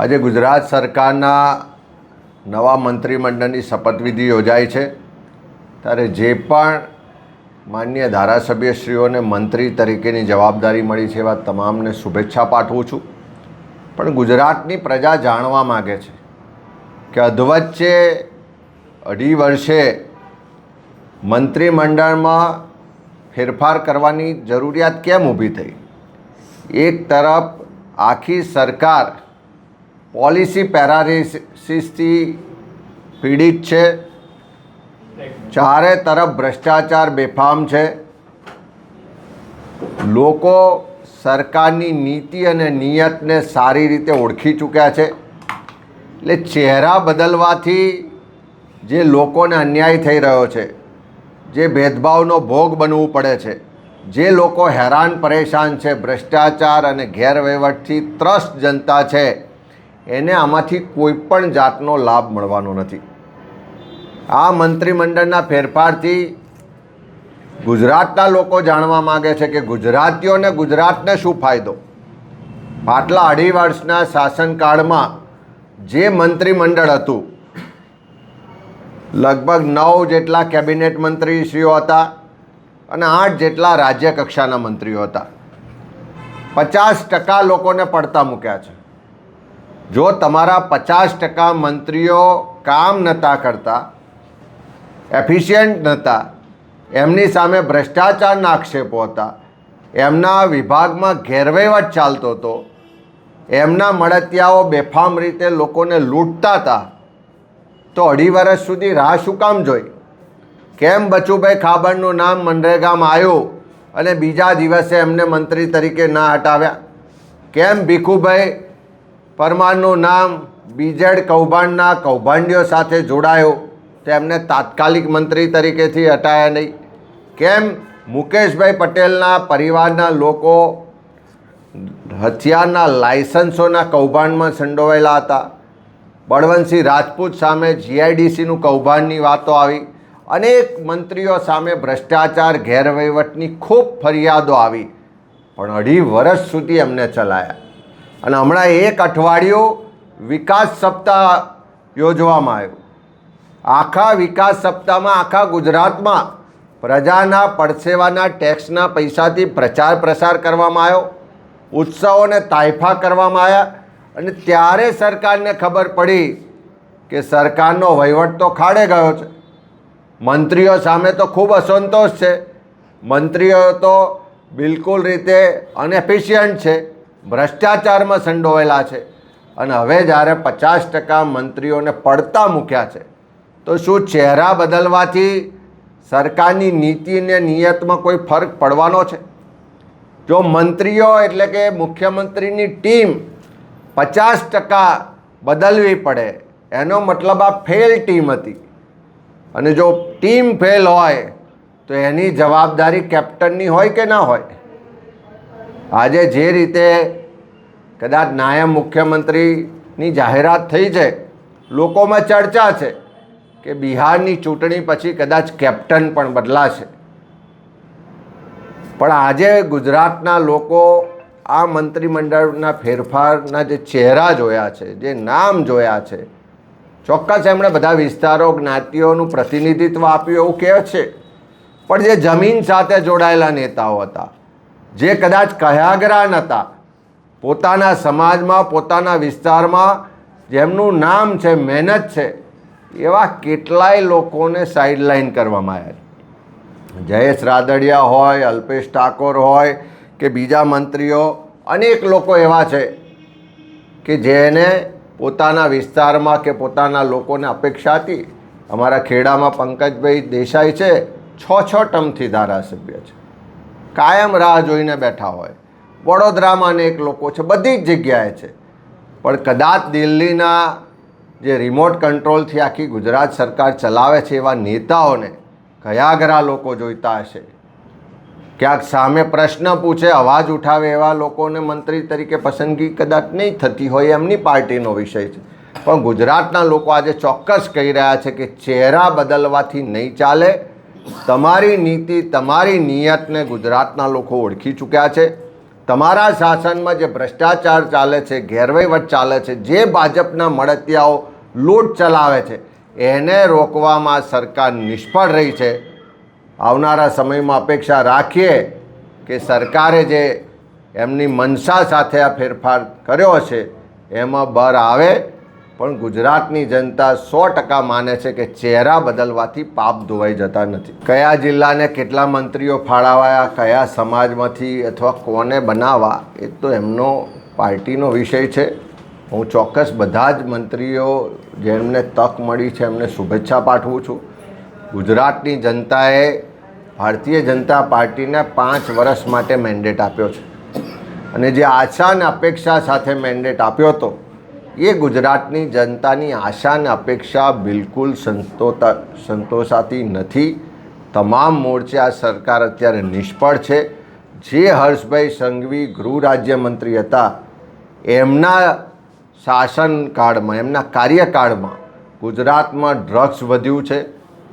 આજે ગુજરાત સરકારના નવા મંત્રીમંડળની શપથવિધિ યોજાય છે. ત્યારે જે પણ માન્ય ધારાસભ્યશ્રીઓને મંત્રી તરીકેની જવાબદારી મળી છે એવા તમામને શુભેચ્છા પાઠવું છું. પણ ગુજરાતની પ્રજા જાણવા માગે છે કે અધવચ્ચે અઢી વર્ષે મંત્રીમંડળમાં ફેરફાર કરવાની જરૂરિયાત કેમ ઊભી થઈ? એક તરફ આખી સરકાર પોલિસી પેરાલિસિસથી પીડિત છે. ચારે તરફ ભ્રષ્ટાચાર બેફામ છે. લોકો સરકારની નીતિ અને નિયતને સારી રીતે ઓળખી ચૂક્યા છે. એટલે ચહેરા બદલવાથી જે લોકોને અન્યાય થઈ રહ્યો છે, જે ભેદભાવનો ભોગ બનવું પડે છે, જે લોકો હેરાન પરેશાન છે, ભ્રષ્ટાચાર અને ગેરવહીવટથી ત્રસ્ત જનતા છે એને આમાંથી કોઈ પણ જાતનો લાભ મળવાનો નથી. આ મંત્રીમંડળના ફેરફારથી ગુજરાતના લોકો જાણવા માગે છે કે ગુજરાતીઓને ગુજરાતને શું ફાયદો? પાટલા અઢી વર્ષના શાસનકાળમાં જે મંત્રીમંડળ હતું, લગભગ નવ જેટલા કેબિનેટ મંત્રીશ્રીઓ હતા અને આઠ જેટલા રાજ્ય કક્ષાના મંત્રીઓ હતા. પચાસ ટકા લોકોને પડતા મૂક્યા છે. જો તમારા પચાસ ટકા મંત્રીઓ કામ નહોતા કરતા, એફિશિયન્ટ નહોતા એમની સામે ભ્રષ્ટાચારના આક્ષેપો હતા, એમના વિભાગમાં ગેરવહીવટ ચાલતો હતો, એમના મળતિયાઓ બેફામ રીતે લોકોને લૂંટતા હતા, તો અઢી વર્ષ સુધી રાહ શું કામ જોઈ? કેમ બચુભાઈ ખાબડનું નામ મનરેગામાં આવ્યું અને બીજા દિવસે એમને મંત્રી તરીકે ના હટાવ્યા? કેમ ભીખુભાઈ પરમારનું નામ બીજેડ કૌભાંડના કૌભાંડીઓ સાથે જોડાયું. તેમને તાત્કાલિક મંત્રી તરીકેથી હટાયા નહીં. કેમ? મુકેશભાઈ પટેલના પરિવારના લોકો હથિયારના લાયસન્સોના કૌભાંડમાં સંડોવાયેલા હતા. બળવંતસિંહ રાજપૂત સામે જીઆઈડીસીનું કૌભાંડની વાતો આવી. અનેક મંત્રીઓ સામે ભ્રષ્ટાચાર, ગેરવહીવટની ખૂબ ફરિયાદો આવી. પણ અઢી વર્ષ સુધી એમને ચલાયા. અને હમણાં એક અઠવાડિયું વિકાસ સપ્તાહ યોજવામાં આવ્યું. આખા વિકાસ સપ્તાહમાં, આખા ગુજરાતમાં પ્રજાના પડસેવાના ટેક્સના પૈસાથી પ્રચાર પ્રસાર કરવામાં આવ્યો, ઉત્સવોને તાઇફા કરવામાં આવ્યા અને ત્યારે સરકારને ખબર પડી કે સરકારનો વહીવટ તો ખાડે ગયો છે. મંત્રીઓ સામે તો ખૂબ અસંતોષ છે. મંત્રીઓ તો બિલકુલ રીતે અનએફિશિયન્ટ છે. ભ્રષ્ટાચારમાં સંડોવાયેલા છે. અને હવે જ્યારે પચાસ ટકા મંત્રીઓને પડતા મૂક્યા છે, તો શું ચહેરા બદલવાથી સરકારની નીતિ અને નિયતમાં કોઈ ફરક પડવાનો છે? જો મંત્રીઓ એટલે કે મુખ્યમંત્રીની ટીમ પચાસ ટકા બદલવી પડે, એનો મતલબ આ ફેલ ટીમ હતી. અને જો ટીમ ફેલ હોય, તો એની જવાબદારી કેપ્ટનની હોય કે ના હોય? આજે જે રીતે કદાચ નાયબ મુખ્યમંત્રીની જાહેરાત થઈ છે, લોકોમાં ચર્ચા છે કે બિહારની ચૂંટણી પછી કદાચ કેપ્ટન પણ બદલાશે. પણ આજે ગુજરાતના લોકો આ મંત્રીમંડળના ફેરફારના જે ચહેરા જોયા છે, જે નામ જોયા છે, ચોક્કસ એમણે બધા વિસ્તારો જ્ઞાતિઓનું પ્રતિનિધિત્વ આપ્યું એવું કહે છે. પણ જે જમીન સાથે જોડાયેલા નેતાઓ હતા જે કદાચ કહ્યાગરા નહોતા પોતાના સમાજમાં, પોતાના વિસ્તારમાં, જેમનું નામ છે, મહેનત છે, એવા કેટલાય લોકોને સાઇડલાઇન કરવામાં આવ્યા જયેશ રાદડિયા હોય, અલ્પેશ ઠાકોર હોય કે બીજા મંત્રીઓ, અનેક લોકો એવા છે કે જેને પોતાના વિસ્તારમાં કે પોતાના લોકોને અપેક્ષા હતી. અમારા ખેડામાં પંકજભાઈ દેસાઈ છે છ છ ટર્મથી ધારાસભ્ય છે. કાયમ રાહ જોઈને બેઠા હોય. વડોદરામાં અનેક લોકો છે, બધી જ જગ્યાએ છે. પણ કદાચ દિલ્હીના જે રિમોટ કંટ્રોલથી આખી ગુજરાત સરકાર ચલાવે છે એવા નેતાઓને કયાગરા લોકો જોઈતા હશે? ક્યાંક સામે પ્રશ્ન પૂછે, અવાજ ઉઠાવે એવા લોકોને મંત્રી તરીકે પસંદગી કદાચ નહીં થતી હોય એમની પાર્ટીનો વિષય છે. પણ ગુજરાતના લોકો આજે ચોક્કસ કહી રહ્યા છે કે ચહેરા બદલવાથી નહીં ચાલે. તમારી નીતિ, તમારી નિયતને ગુજરાતના લોકો ઓળખી ચૂક્યા છે. તમારા શાસનમાં જે ભ્રષ્ટાચાર ચાલે છે, ગેરવહીવટ ચાલે છે, જે ભાજપના મળતિયાઓ લૂંટ ચલાવે છે, એને રોકવામાં સરકાર નિષ્ફળ રહી છે. આવનારા સમયમાં અપેક્ષા રાખીએ કે સરકારે જે એમની મનસા સાથે આ ફેરફાર કર્યો છે એમાં બર આવે પણ ગુજરાતની જનતા સો ટકા માને છે કે ચહેરા બદલવાથી પાપ ધોવાઈ જતા નથી. કયા જિલ્લાને કેટલા મંત્રીઓ ફાળવાયા, કયા સમાજમાંથી અથવા કોને બનાવવા, એ તો એમનો પાર્ટીનો વિષય છે. હું ચોક્કસ બધા જ મંત્રીઓ જેમને તક મળી છે, એમને શુભેચ્છા પાઠવું છું. ગુજરાતની જનતાએ ભારતીય જનતા પાર્ટીને પાંચ વર્ષ માટે મેન્ડેટ આપ્યો છે. અને જે આશા અને અપેક્ષા સાથે મેન્ડેટ આપ્યો હતો એ ગુજરાતની જનતાની આશા અને અપેક્ષા બિલકુલ સંતોતા, સંતોષાતી નથી. તમામ મોરચે આ સરકાર અત્યારે નિષ્ફળ છે. જે હર્ષભાઈ સંઘવી ગૃહ રાજ્યમંત્રી હતા, એમના શાસનકાળમાં, એમના કાર્યકાળમાં ગુજરાતમાં ડ્રગ્સ વધ્યું છે,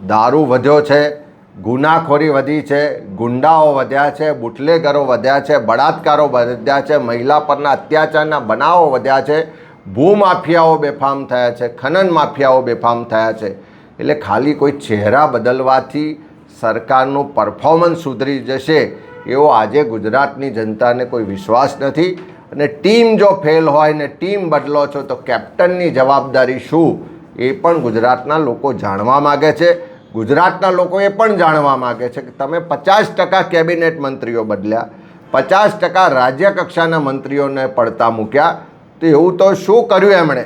દારૂ વધ્યો છે, ગુનાખોરી વધી છે, ગુંડાઓ વધ્યા છે, બુટલેગરો વધ્યા છે, બળાત્કારો વધ્યા છે, મહિલા પરના અત્યાચારના બનાવો વધ્યા છે ભૂમાફિયાઓ બેફામ થયા છે, ખનન માફિયાઓ બેફામ થયા છે. એટલે ખાલી કોઈ ચહેરા બદલવાથી સરકારનું પરફોર્મન્સ સુધરી જશે એવો આજે ગુજરાતની જનતાને કોઈ વિશ્વાસ નથી. અને ટીમ જો ફેલ હોય ને ટીમ બદલો છો તો કેપ્ટનની જવાબદારી શું? એ પણ ગુજરાતના લોકો જાણવા માગે છે. ગુજરાતના લોકો એ પણ જાણવા માગે છે કે તમે પચાસ ટકા કેબિનેટ મંત્રીઓ બદલ્યા. પચાસ ટકા રાજ્ય કક્ષાના મંત્રીઓને પડતા મૂક્યા. તો એવું તો શું કર્યું એમણે?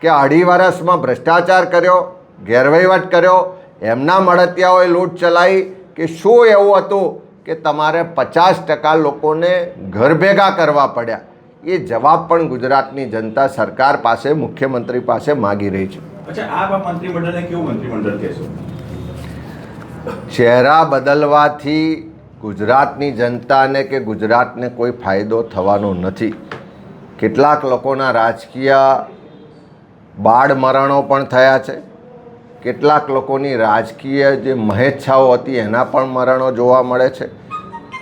કે અઢી વર્ષમાં ભ્રષ્ટાચાર કર્યો ગેરવહીવટ કર્યો એમના મળતિયાઓએ લૂંટ ચલાવી કે શું એવું હતું કે તમારે પચાસ ટકા લોકોને ઘર ભેગા કરવા પડ્યા? એ જવાબ પણ ગુજરાતની જનતા સરકાર પાસે મુખ્યમંત્રી પાસે માગી રહી છે. ચહેરા બદલવાથી ગુજરાતની જનતાને કે ગુજરાતને કોઈ ફાયદો થવાનો નથી. કેટલાક લોકોના રાજકીય બાળ મરણો પણ થયા છે. કેટલાક લોકોની રાજકીય જે મહેચ્છાઓ હતી એના પણ મરણો જોવા મળે છે.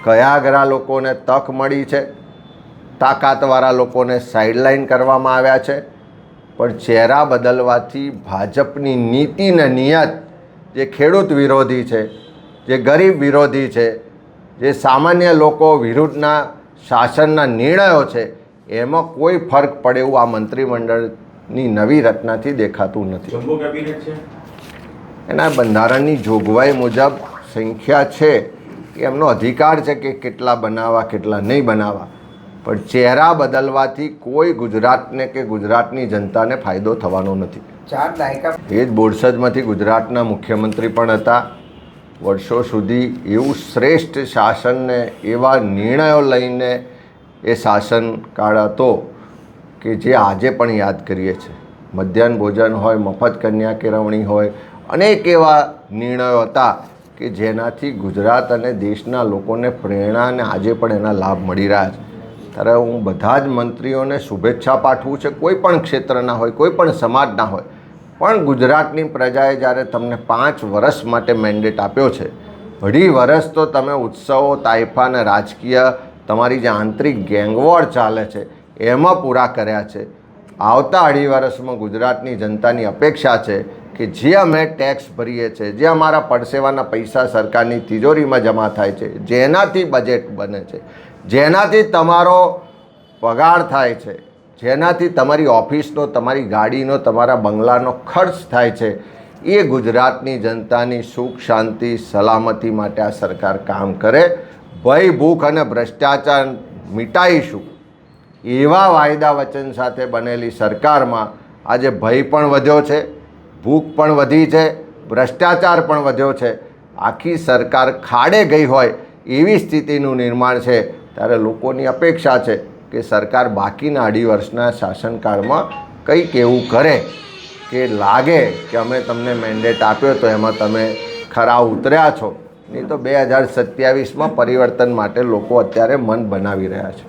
કયા ઘરા લોકોને તક મળી છે. તાકાતવાળા લોકોને સાઇડલાઇન કરવામાં આવ્યા છે. પણ ચહેરા બદલવાથી ભાજપની નીતિ ને નિયત જે ખેડૂત વિરોધી છે, જે ગરીબ વિરોધી છે, જે સામાન્ય લોકો વિરુદ્ધના શાસનના નિર્ણયો છે એમાં કોઈ ફરક પડે એવું આ મંત્રીમંડળની નવી રચનાથી દેખાતું નથી. જમ્બો કેબિનેટ છે? એના બંધારણની જોગવાઈ મુજબ સંખ્યા છે કે એમનો અધિકાર છે કે કેટલા બનાવવા કેટલા નહીં બનાવવા. પણ ચહેરા બદલવાથી કોઈ ગુજરાતને કે ગુજરાતની જનતાને ફાયદો થવાનો નથી. ચાર દાયકા એ જ બોરસદમાંથી ગુજરાતના મુખ્યમંત્રી પણ હતા. વર્ષો સુધી એવું શ્રેષ્ઠ શાસનને એવા નિર્ણયો લઈને એ શાસનકાળ હતો કે જે આજે પણ યાદ કરીએ છીએ મધ્યાહન ભોજન હોય, મફત કન્યા કેળવણી હોય, અનેક એવા નિર્ણયો હતા કે જેનાથી ગુજરાત અને દેશના લોકોને પ્રેરણા અને આજે પણ એના લાભ મળી રહ્યા છે. ત્યારે હું બધા જ મંત્રીઓને શુભેચ્છા પાઠવું છે. કોઈ પણ ક્ષેત્રના હોય, કોઈ પણ સમાજના હોય. પણ ગુજરાતની પ્રજાએ જ્યારે તમને પાંચ વર્ષ માટે મેન્ડેટ આપ્યો છે, અઢી વર્ષ તો તમે ઉત્સવો તાઇફા અને રાજકીય તમારી જે આંતરિક ગેંગવોર ચાલે છે, એમાં પૂરા કર્યા છે. આવતા અઢી વર્ષમાં ગુજરાતની જનતાની અપેક્ષા છે કે જે અમે ટેક્સ ભરીએ છીએ જે અમારા પડસેવાના પૈસા સરકારની તિજોરીમાં જમા થાય છે, જેનાથી બજેટ બને છે, જેનાથી તમારો પગાર થાય છે, જેનાથી તમારી ઓફિસનો તમારી ગાડીનો, તમારા બંગલાનો ખર્ચ થાય છે, એ ગુજરાતની જનતાની સુખ, શાંતિ, સલામતી માટે આ સરકાર કામ કરે. ભય, ભૂખ અને ભ્રષ્ટાચાર મિટાઈશું. એવા વાયદા વચન સાથે બનેલી સરકારમાં આજે ભય પણ વધ્યો છે, ભૂખ પણ વધી છે, ભ્રષ્ટાચાર પણ વધ્યો છે. આખી સરકાર ખાડે ગઈ હોય એવી સ્થિતિનું નિર્માણ છે. ત્યારે લોકોની અપેક્ષા છે કે સરકાર બાકીના અઢી વર્ષના શાસનકાળમાં કંઈક એવું કરે, કે લાગે કે અમે તમને મેન્ડેટ આપ્યો તો એમાં તમે ખરા ઉતર્યા છો. નહીં તો બે હજાર સત્યાવીસમાં પરિવર્તન માટે લોકો અત્યારે મન બનાવી રહ્યા છે.